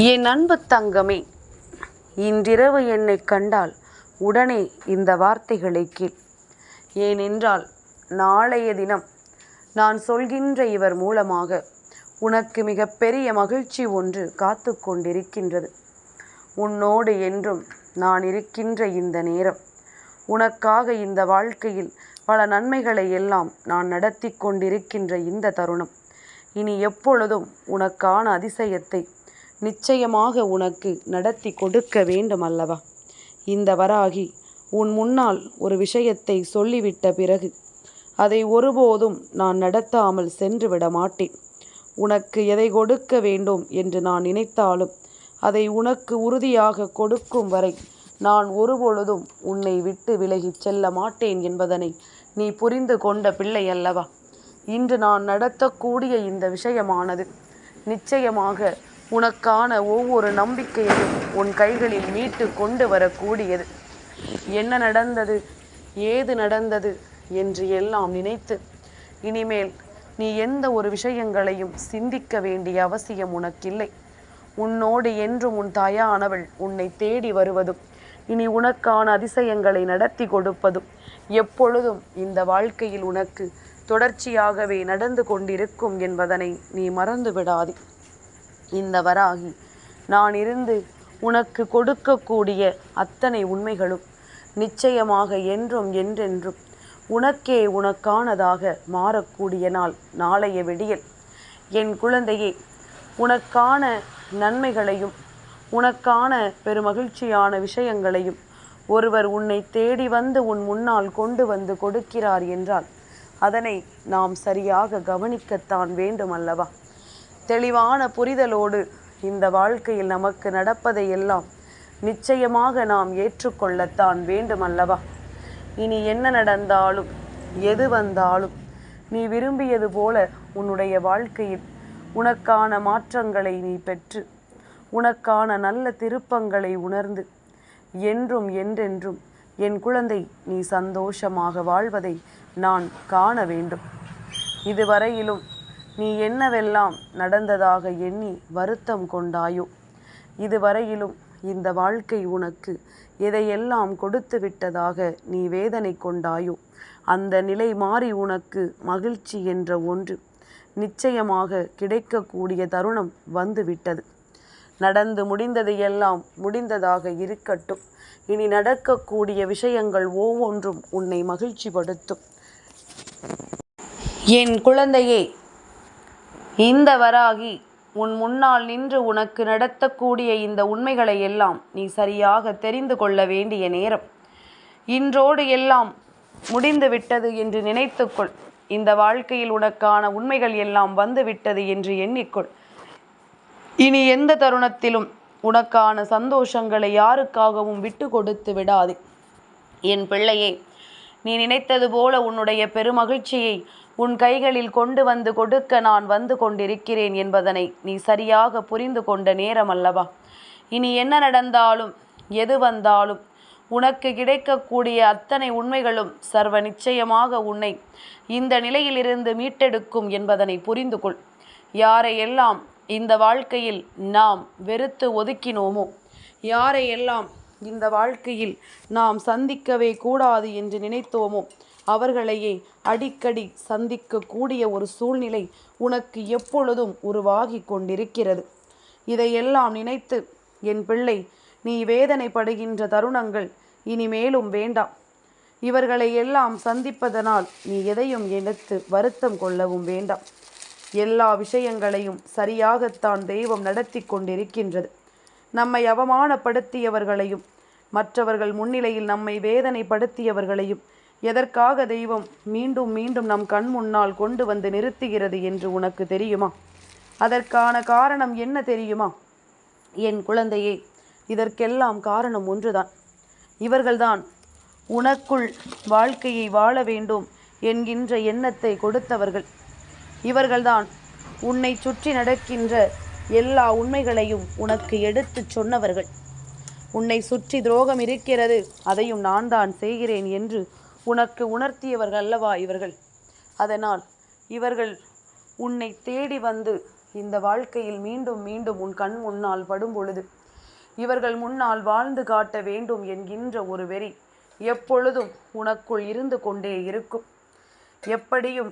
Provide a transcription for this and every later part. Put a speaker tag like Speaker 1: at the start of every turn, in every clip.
Speaker 1: என் அன்பு தங்கமே இன்றிரவு என்னை கண்டால் உடனே இந்த வார்த்தைகளை கேள். ஏனென்றால் நாளைய தினம் நான் சொல்கின்ற இவர் மூலமாக உனக்கு மிகப்பெரிய மகிழ்ச்சி ஒன்று காத்து கொண்டிருக்கின்றது. உன்னோடு என்றும் நான் இருக்கின்ற இந்த நேரம் உனக்காக இந்த வாழ்க்கையில் பல நன்மைகளை எல்லாம் நான் நடத்தி கொண்டிருக்கின்ற இந்த தருணம். இனி எப்பொழுதும் உனக்கான அதிசயத்தை நிச்சயமாக உனக்கு நடத்தி கொடுக்க வேண்டும் அல்லவா இந்த வராகி உன் முன்னால் ஒரு விஷயத்தை சொல்லிவிட்ட பிறகு அதை ஒருபோதும் நான் நடத்தாமல் சென்று விட மாட்டேன். உனக்கு எதை கொடுக்க வேண்டும் என்று நான் நினைத்தாலும் அதை உனக்கு உறுதியாக கொடுக்கும் வரை நான் ஒருபொழுதும் உன்னை விட்டு விலகிச் செல்ல மாட்டேன் என்பதனை நீ புரிந்து கொண்ட பிள்ளை அல்லவா இன்று நான் நடத்தக்கூடிய இந்த விஷயமானது நிச்சயமாக உனக்கான ஒவ்வொரு நம்பிக்கையையும் உன் கைகளில் மீட்டு கொண்டு வரக்கூடியது. என்ன நடந்தது? ஏது நடந்தது? என்று எல்லாம் நினைத்து இனிமேல் நீ எந்த ஒரு விஷயங்களையும் சிந்திக்க வேண்டிய அவசியம் உனக்கில்லை. உன்னோடு என்றும் உன் தாயானவள் உன்னை தேடி வருவதும் இனி உனக்கான அதிசயங்களை நடத்தி கொடுப்பதும் எப்பொழுதும் இந்த வாழ்க்கையில் உனக்கு தொடர்ச்சியாகவே நடந்து கொண்டிருக்கும் என்பதனை நீ மறந்து விடாதே இந்த வராகி நான் இருந்து உனக்கு கொடுக்கக்கூடிய அத்தனை உண்மைகளும் நிச்சயமாக என்றும் என்றென்றும் உனக்கே உனக்கானதாக மாறக்கூடிய நாள் நாளைய விடியல். என் குழந்தையே உனக்கான நன்மைகளையும் உனக்கான பெருமகிழ்ச்சியான விஷயங்களையும் ஒருவர் உன்னை தேடி வந்து உன் முன்னால் கொண்டு வந்து கொடுக்கிறார் என்றால் அதனை நாம் சரியாக கவனிக்கத்தான் வேண்டும் அல்லவா தெளிவான புரிதலோடு இந்த வாழ்க்கையில் நமக்கு நடப்பதை எல்லாம் நிச்சயமாக நாம் ஏற்றுக்கொள்ளத்தான் வேண்டும் அல்லவா இனி என்ன நடந்தாலும் எது வந்தாலும் நீ விரும்பியது போல உன்னுடைய வாழ்க்கையில் உனக்கான மாற்றங்களை நீ பெற்று உனக்கான நல்ல திருப்பங்களை உணர்ந்து என்றும் என்றென்றும் என் குழந்தை நீ சந்தோஷமாக வாழ்வதை நான் காண வேண்டும். இதுவரையிலும் நீ என்னவெல்லாம் நடந்ததாக எண்ணி வருத்தம் கொண்டாயோ? இதுவரையிலும் இந்த வாழ்க்கை உனக்கு எதையெல்லாம் கொடுத்து விட்டதாக நீ வேதனை கொண்டாயோ? அந்த நிலை மாறி உனக்கு மகிழ்ச்சி என்ற ஒன்று நிச்சயமாக கிடைக்கக்கூடிய தருணம் வந்துவிட்டது. நடந்து முடிந்தது எல்லாம் முடிந்ததாக இருக்கட்டும். இனி நடக்கக்கூடிய விஷயங்கள் ஒவ்வொன்றும் உன்னை மகிழ்ச்சிப்படுத்தும். என் குழந்தையே இந்த வராகி உன் முன்னால் நின்று உனக்கு நடத்தக்கூடிய இந்த உண்மைகளை எல்லாம் நீ சரியாக தெரிந்து கொள்ள வேண்டிய நேரம். இன்றோடு எல்லாம் முடிந்து விட்டது என்று நினைத்துக்கொள். இந்த வாழ்க்கையில் உனக்கான உண்மைகள் எல்லாம் வந்து விட்டது என்று எண்ணிக்கொள். இனி எந்த தருணத்திலும் உனக்கான சந்தோஷங்களை யாருக்காகவும் விட்டு கொடுத்து விடாதே. என் பிள்ளையே நீ நினைத்தது போல உன்னுடைய பெருமகிழ்ச்சியை உன் கைகளில் கொண்டு வந்து கொடுக்க நான் வந்து கொண்டிருக்கிறேன் என்பதனை நீ சரியாக புரிந்து கொண்ட நேரம் அல்லவா? இனி என்ன நடந்தாலும் எது வந்தாலும் உனக்கு கிடைக்கக்கூடிய அத்தனை உண்மைகளும் சர்வ நிச்சயமாக உன்னை இந்த நிலையிலிருந்து மீட்டெடுக்கும் என்பதனை புரிந்து கொள். யாரையெல்லாம் இந்த வாழ்க்கையில் நாம் வெறுத்து ஒதுக்கினோமோ யாரையெல்லாம் இந்த வாழ்க்கையில் நாம் சந்திக்கவே கூடாது என்று நினைத்தோமோ? அவர்களையே அடிக்கடி சந்திக்கக்கூடிய ஒரு சூழ்நிலை உனக்கு எப்பொழுதும் உருவாகி கொண்டிருக்கிறது. இதையெல்லாம் நினைத்து என் பிள்ளை நீ வேதனைப்படுகின்ற தருணங்கள் இனிமேலும் வேண்டாம். இவர்களை எல்லாம் சந்திப்பதனால் நீ எதையும் எடுத்து வருத்தம் கொள்ளவும் வேண்டாம். எல்லா விஷயங்களையும் சரியாகத்தான் தெய்வம் நடத்தி கொண்டிருக்கின்றது. நம்மை அவமானப்படுத்தியவர்களையும் மற்றவர்கள் முன்னிலையில் நம்மை வேதனைப்படுத்தியவர்களையும் எதற்காக தெய்வம் மீண்டும் மீண்டும் நம் கண் முன்னால் கொண்டு வந்து நிறுத்துகிறது என்று உனக்கு தெரியுமா? அதற்கான காரணம் என்ன தெரியுமா? என் குழந்தையே இதற்கெல்லாம் காரணம் ஒன்றுதான். இவர்கள்தான் உனக்குள் வாழ்க்கையை வாழ வேண்டும் என்கின்ற எண்ணத்தை கொடுத்தவர்கள். இவர்கள்தான் உன்னை சுற்றி நடக்கின்ற எல்லா உண்மைகளையும் உனக்கு எடுத்துச் சொன்னவர்கள். உன்னை சுற்றி துரோகம் இருக்கிறது. அதையும் நான் தான் செய்கிறேன் என்று உனக்கு உணர்த்தியவர்கள் அல்லவா இவர்கள்? அதனால் இவர்கள் உன்னை தேடி வந்து இந்த வாழ்க்கையில் மீண்டும் மீண்டும் உன் கண் முன்னால் படும் பொழுது இவர்கள் முன்னால் வாழ்ந்து காட்ட வேண்டும் என்கின்ற ஒரு வெறி எப்பொழுதும் உனக்குள் இருந்து கொண்டே இருக்கும். எப்படியும்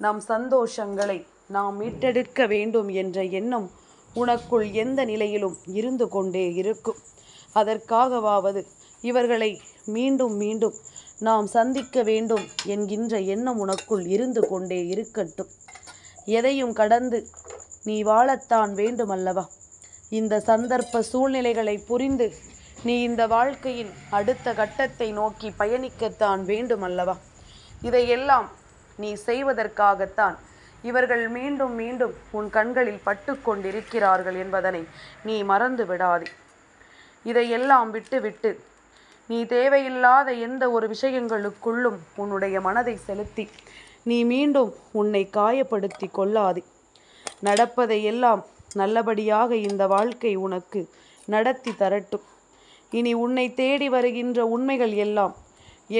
Speaker 1: நம் சந்தோஷங்களை நாம் மீட்டெடுக்க வேண்டும் என்ற எண்ணம் உனக்குள் எந்த நிலையிலும் இருந்து கொண்டே இருக்கும். அதற்காகவாவது இவர்களை மீண்டும் மீண்டும் நாம் சந்திக்க வேண்டும் என்கின்ற எண்ணம் உனக்குள் இருந்து கொண்டே இருக்கட்டும். எதையும் கடந்து நீ வாழத்தான் வேண்டுமல்லவா? இந்த சந்தர்ப்ப சூழ்நிலைகளை புரிந்து நீ இந்த வாழ்க்கையின் அடுத்த கட்டத்தை நோக்கி பயணிக்கத்தான் வேண்டுமல்லவா? இதையெல்லாம் நீ செய்வதற்காகத்தான் இவர்கள் மீண்டும் மீண்டும் உன் கண்களில் பட்டு கொண்டிருக்கிறார்கள் என்பதனை நீ மறந்து விடாதே இதையெல்லாம் விட்டுவிட்டு நீ தேவையில்லாத எந்த ஒரு விஷயங்களுக்குள்ளும் உன்னுடைய மனதை செலுத்தி நீ மீண்டும் உன்னை காயப்படுத்தி கொள்ளாதே. நடப்பதை எல்லாம் நல்லபடியாக இந்த வாழ்க்கை உனக்கு நடத்தி தரட்டும். இனி உன்னை தேடி வருகின்ற உண்மைகள் எல்லாம்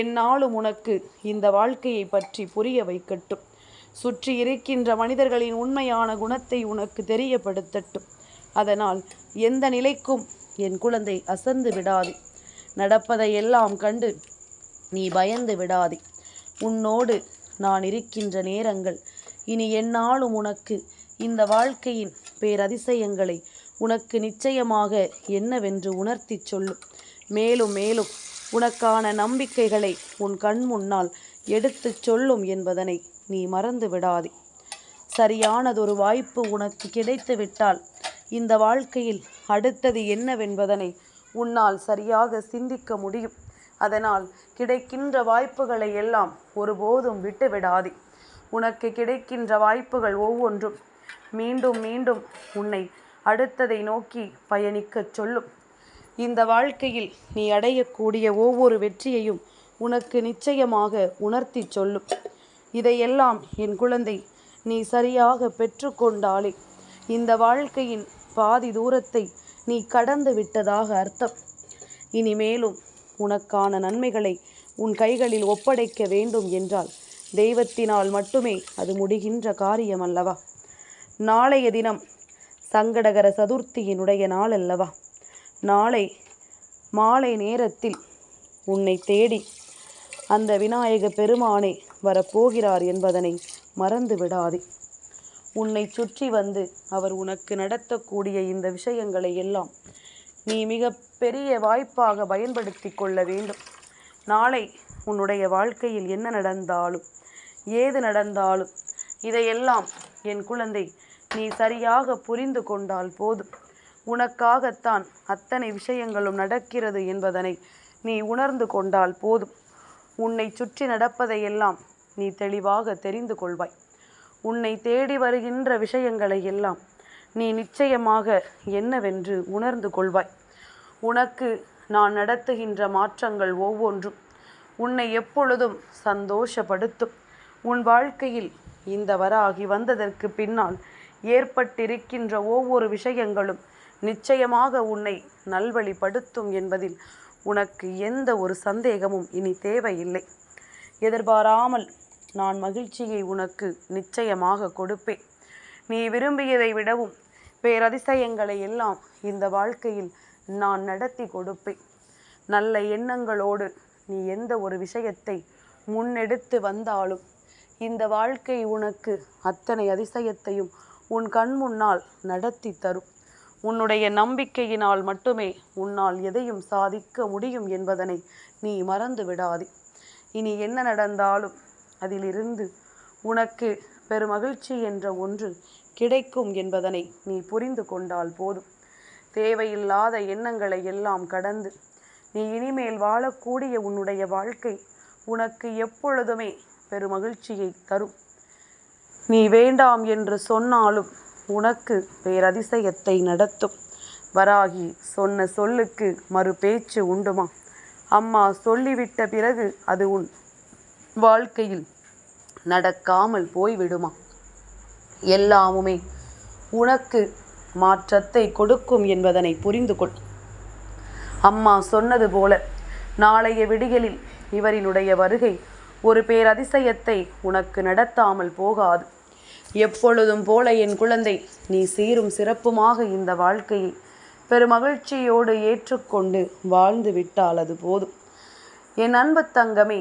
Speaker 1: என்னாலும் உனக்கு இந்த வாழ்க்கையை பற்றி புரிய வைக்கட்டும். சுற்றி இருக்கின்ற மனிதர்களின் உண்மையான குணத்தை உனக்கு தெரியப்படுத்தட்டும். அதனால் எந்த நிலைக்கும் என் குழந்தை அசந்து விடாதே. நடப்பதையெல்லாம் கண்டு நீ பயந்து விடாதே. உன்னோடு நான் இருக்கின்ற நேரங்கள் இனி என்னாலும் உனக்கு இந்த வாழ்க்கையின் பேரதிசயங்களை உனக்கு நிச்சயமாக என்னவென்று உணர்த்தி சொல்லும். மேலும் மேலும் உனக்கான நம்பிக்கைகளை உன் கண் முன்னால் எடுத்துச் சொல்லும் என்பதனை நீ மறந்து விடாதே. சரியானதொரு வாய்ப்பு உனக்கு கிடைத்துவிட்டால் இந்த வாழ்க்கையில் அடுத்தது என்னவென்பதனை உன்னால் சரியாக சிந்திக்க முடியும். அதனால் கிடைக்கின்ற வாய்ப்புகளை எல்லாம் ஒருபோதும் விட்டுவிடாதே. உனக்கு கிடைக்கின்ற வாய்ப்புகள் ஒவ்வொன்றும். மீண்டும் மீண்டும் உன்னை அடுத்ததை நோக்கி பயணிக்கச் சொல்லும். இந்த வாழ்க்கையில் நீ அடையக்கூடிய ஒவ்வொரு வெற்றியையும் உனக்கு நிச்சயமாக உணர்த்தி சொல்லும். இதையெல்லாம் என் குழந்தை நீ சரியாக பெற்றுக்கொண்டாலே இந்த வாழ்க்கையின் பாதி தூரத்தை நீ கடந்து விட்டதாக அர்த்தம். இனிமேலும் உனக்கான நன்மைகளை உன் கைகளில் ஒப்படைக்க வேண்டும் என்றால் தெய்வத்தினால் மட்டுமே அது முடிகின்ற காரியம் அல்லவா? நாளைய தினம் சங்கடகர சதுர்த்தியினுடைய நாள் அல்லவா? நாளை மாலை நேரத்தில் உன்னை தேடி அந்த விநாயக பெருமானே வரப்போகிறார் என்பதனை மறந்து விடாதே உன்னை சுற்றி வந்து அவர் உனக்கு நடத்தக்கூடிய இந்த விஷயங்களை எல்லாம் நீ மிக பெரிய வாய்ப்பாக பயன்படுத்தி கொள்ள வேண்டும். நாளை உன்னுடைய வாழ்க்கையில் என்ன நடந்தாலும் ஏது நடந்தாலும் இதையெல்லாம் என் குழந்தை நீ சரியாக புரிந்து கொண்டால் போதும். உனக்காகத்தான் அத்தனை விஷயங்களும் நடக்கிறது என்பதனை நீ உணர்ந்து கொண்டால் போதும். உன்னை சுற்றி நடப்பதையெல்லாம் நீ தெளிவாக தெரிந்து கொள்வாய். உன்னை தேடி வருகின்ற விஷயங்களை எல்லாம் நீ நிச்சயமாக என்னவென்று உணர்ந்து கொள்வாய். உனக்கு நான் நடத்துகின்ற மாற்றங்கள் ஒவ்வொன்றும் உன்னை எப்பொழுதும் சந்தோஷப்படுத்தும். உன் வாழ்க்கையில் இந்த வராகி வந்ததற்கு பின்னால் ஏற்பட்டிருக்கின்ற ஒவ்வொரு விஷயங்களும் நிச்சயமாக உன்னை நல்வழிப்படுத்தும் என்பதில் உனக்கு எந்த ஒரு சந்தேகமும் இனி தேவையில்லை. எதிர்பாராமல் நான் மகிழ்ச்சியை உனக்கு நிச்சயமாக கொடுப்பேன். நீ விரும்பியதை விடவும் பேரதிசயங்களை எல்லாம் இந்த வாழ்க்கையில் நான் நடத்தி கொடுப்பேன். நல்ல எண்ணங்களோடு நீ எந்த ஒரு விஷயத்தை முன்னெடுத்து வந்தாலும் இந்த வாழ்க்கை உனக்கு அத்தனை அதிசயத்தையும் உன் கண் முன்னால் நடத்தி தரும். உன்னுடைய நம்பிக்கையினால் மட்டுமே உன்னால் எதையும் சாதிக்க முடியும் என்பதனை நீ மறந்து விடாதே. இனி என்ன நடந்தாலும் அதிலிருந்து உனக்கு பெருமகிழ்ச்சி என்ற ஒன்று கிடைக்கும் என்பதனை நீ புரிந்து கொண்டால் போதும். தேவையில்லாத எண்ணங்களை எல்லாம் கடந்து நீ இனிமேல் வாழக்கூடிய உன்னுடைய வாழ்க்கை உனக்கு எப்பொழுதுமே பெருமகிழ்ச்சியை தரும். நீ வேண்டாம் என்று சொன்னாலும் உனக்கு பேரதிசயத்தை நடத்தும். வராகி சொன்ன சொல்லுக்கு மறு பேச்சு உண்டுமா? அம்மா சொல்லிவிட்ட பிறகு அது உன் வாழ்க்கையில் நடக்காமல் போய்விடுமா? எல்லாமுமே உனக்கு மாற்றத்தை கொடுக்கும் என்பதனை புரிந்து கொள் அம்மா சொன்னது போல நாளைய விடியலில் இவரினுடைய வருகை ஒரு பேரதிசயத்தை உனக்கு நடத்தாமல் போகாது. எப்பொழுதும் போல என் குழந்தை நீ சீரும் சிறப்புமாக இந்த வாழ்க்கையை பெருமகிழ்ச்சியோடு ஏற்றுக்கொண்டு வாழ்ந்து விட்டால் அது போதும். என் அன்பு தங்கமே